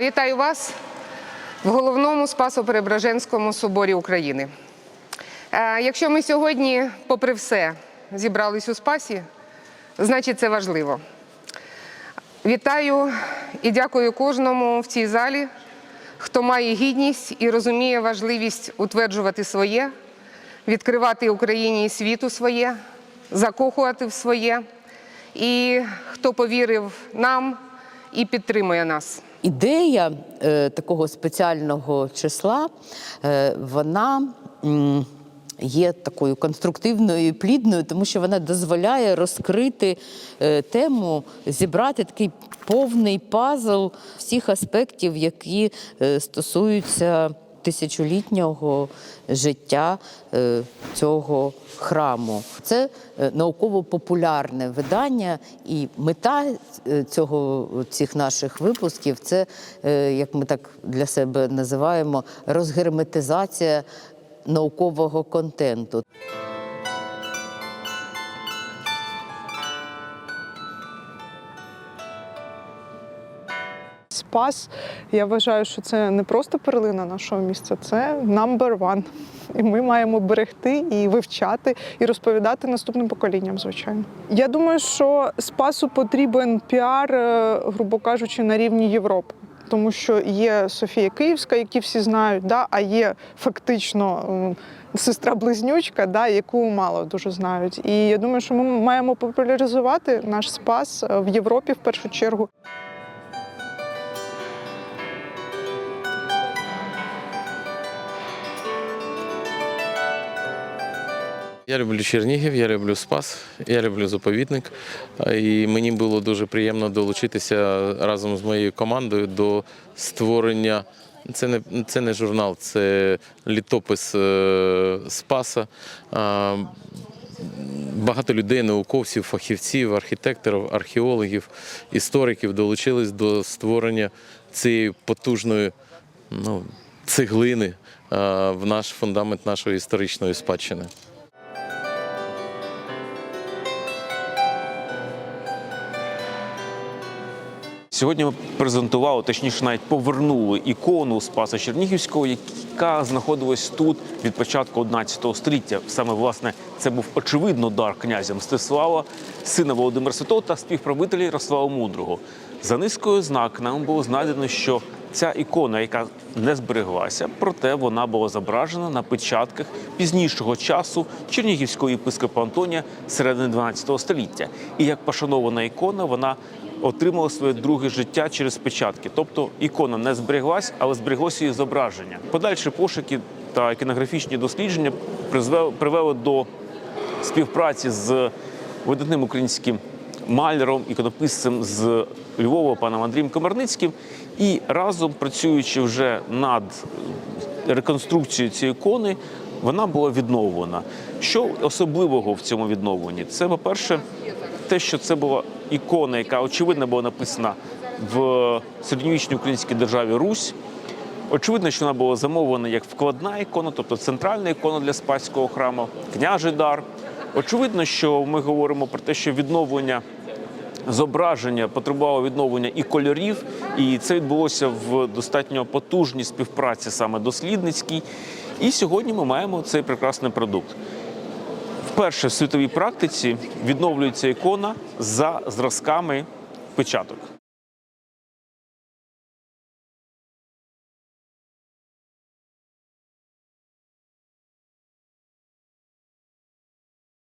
Вітаю вас в головному Спасо-Преображенському соборі України. Е, Якщо ми сьогодні, попри все, зібрались у Спасі, значить це важливо. Вітаю і дякую кожному в цій залі, хто має гідність і розуміє важливість утверджувати своє, відкривати Україні світу своє, закохувати в своє, і хто повірив нам і підтримує нас. Ідея е, такого спеціального числа, е, вона є такою конструктивною і плідною, тому що вона дозволяє розкрити е, тему, зібрати такий повний пазл всіх аспектів, які стосуються тисячолітнього життя е, цього храму. Це е, науково-популярне видання, і мета е, цього цих наших випусків це, як ми так для себе називаємо, розгерметизація наукового контенту. Спас, я вважаю, що це не просто перлина нашого міста, це number one. І ми маємо берегти і вивчати, і розповідати наступним поколінням, звичайно. Я думаю, що Спасу потрібен піар, е, грубо кажучи, на рівні Європи. Тому що є Софія Київська, які всі знають, да, а є фактично сестра-близнючка, да, яку мало дуже знають. І я думаю, що ми маємо популяризувати наш спас е, в Європі в першу чергу. Я люблю Чернігів, я люблю Спас, я люблю заповідник. І мені було дуже приємно долучитися разом з моєю командою до створення. Це не, це не журнал, це літопис е, Спаса. Багато людей, науковців, фахівців, архітекторів, археологів, істориків долучились до створення цієї потужної ну, цеглини в наш фундамент нашої історичної спадщини. Сьогодні ми презентували, точніше, навіть повернули ікону Спаса Чернігівського, яка знаходилась тут від початку 11 століття. Саме власне це був очевидно дар князя Мстислава, сина Володимира Святого та співправителя Ярослава Мудрого. За низкою знак нам було знайдено, що ця ікона, яка не збереглася, проте вона була зображена на печатках пізнішого часу Чернігівського єпископа Антонія середини 12 століття. І як пошанована ікона, вона отримала своє друге життя через печатки. Тобто ікона не збереглась, але збереглося її зображення. Подальші пошуки та іконографічні дослідження привели до співпраці з видатним українським маляром, іконописцем з Львова, паном Андрієм Комарницьким. І разом працюючи вже над реконструкцією цієї ікони, вона була відновлена. Що особливого в цьому відновленні? Це, по-перше, те, що це була ікона, яка очевидно була написана в середньовічній українській державі Русь. Очевидно, що вона була замовлена як вкладна ікона, тобто центральна ікона для спаського храму, княжий дар. Очевидно, що ми говоримо про те, що відновлення зображення потребувало відновлення і кольорів, і це відбулося в достатньо потужній співпраці саме дослідницькій. І сьогодні ми маємо цей прекрасний продукт. Вперше в світовій практиці відновлюється ікона за зразками печаток.